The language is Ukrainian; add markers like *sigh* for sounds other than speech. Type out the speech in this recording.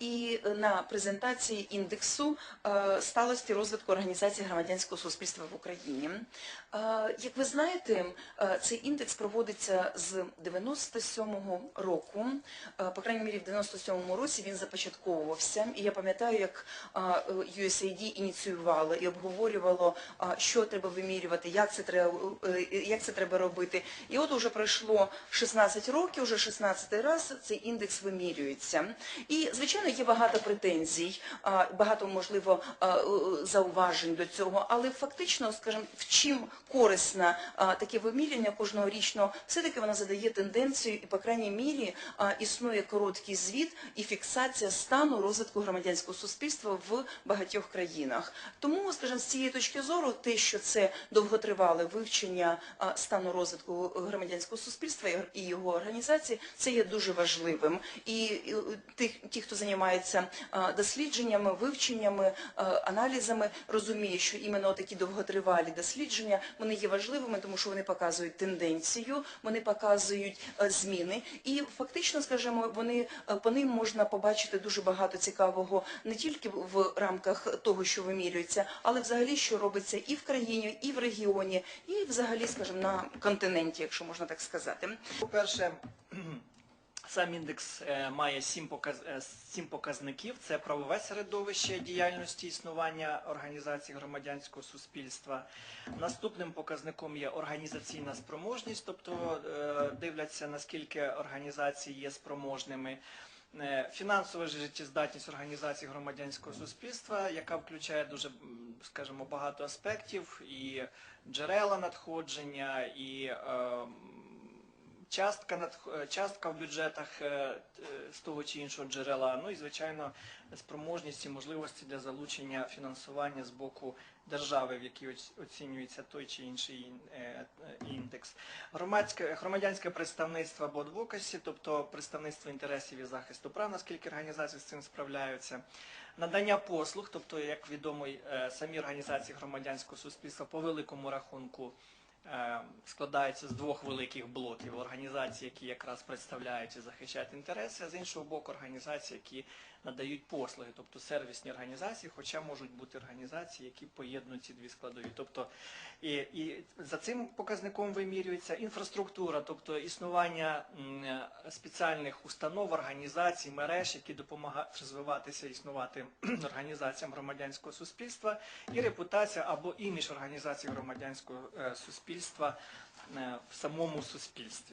і на презентації індексу е, сталості розвитку організації громадянського суспільства в Україні. Е, Як ви знаєте, е, цей індекс проводиться з 97-го року. По крайній мірі, в 97-му році він започатковувався. І я пам'ятаю, як USAID ініціювало і обговорювало, що треба вимірювати, як це треба, як це треба робити. І от уже пройшло 16 років, уже 16 раз цей індекс вимірюється. І, звичайно, є багато претензій, багато, можливо, зауважень до цього, але фактично, скажімо, в чим корисне таке виміряння кожного річного, все-таки вона задає тенденцію і, по крайній мірі, існує короткий звіт і фіксація стану розвитку громадянського суспільства в багатьох країнах. Тому, скажімо, з цієї точки зору, те, що це довготривале вивчення стану розвитку громадянського суспільства і- його організації, це є дуже важливим. І ті, хто займається а, дослідженнями, вивченнями, аналізами, розуміє, що іменно такі довготривалі дослідження вони є важливими, тому що вони показують тенденцію, вони показують е, зміни, і фактично, скажімо, вони е, по ним можна побачити дуже багато цікавого не тільки в рамках того, що вимірюється, але взагалі, що робиться і в країні, і в регіоні, і взагалі, скажімо, на континенті, якщо можна так сказати. По-перше, сам індекс е, має е, сім показників. Це правове середовище діяльності існування організацій громадянського суспільства. Наступним показником є організаційна спроможність, тобто е, дивляться, наскільки організації є спроможними. Фінансова життєздатність організацій громадянського суспільства, яка включає дуже, скажімо, багато аспектів, і джерела надходження, і частка, надх- е, частка в бюджетах е, е, з того чи іншого джерела, ну і, звичайно, спроможність і можливості для залучення фінансування з боку держави, в якій оцінюється той чи інший ін- індекс. Громадське, громадянське представництво або адвокасі, тобто представництво інтересів і захисту прав, наскільки організації з цим справляються. Надання послуг, тобто, як відомо, самі організації громадянського суспільства по великому рахунку е, складаються з двох великих блоків. Організацій, які якраз представляють і захищають інтереси, а з іншого боку організації, які надають послуги, тобто сервісні організації, хоча можуть бути організації, які поєднують ці дві складові. Тобто і, і за цим показником вимірюється інфраструктура, тобто існування спеціальних установ, організацій, мереж, які допомагають розвиватися, існувати *clears throat* організаціям громадянського суспільства, і репутація або імідж організації громадянського е, суспільства е, в самому суспільстві.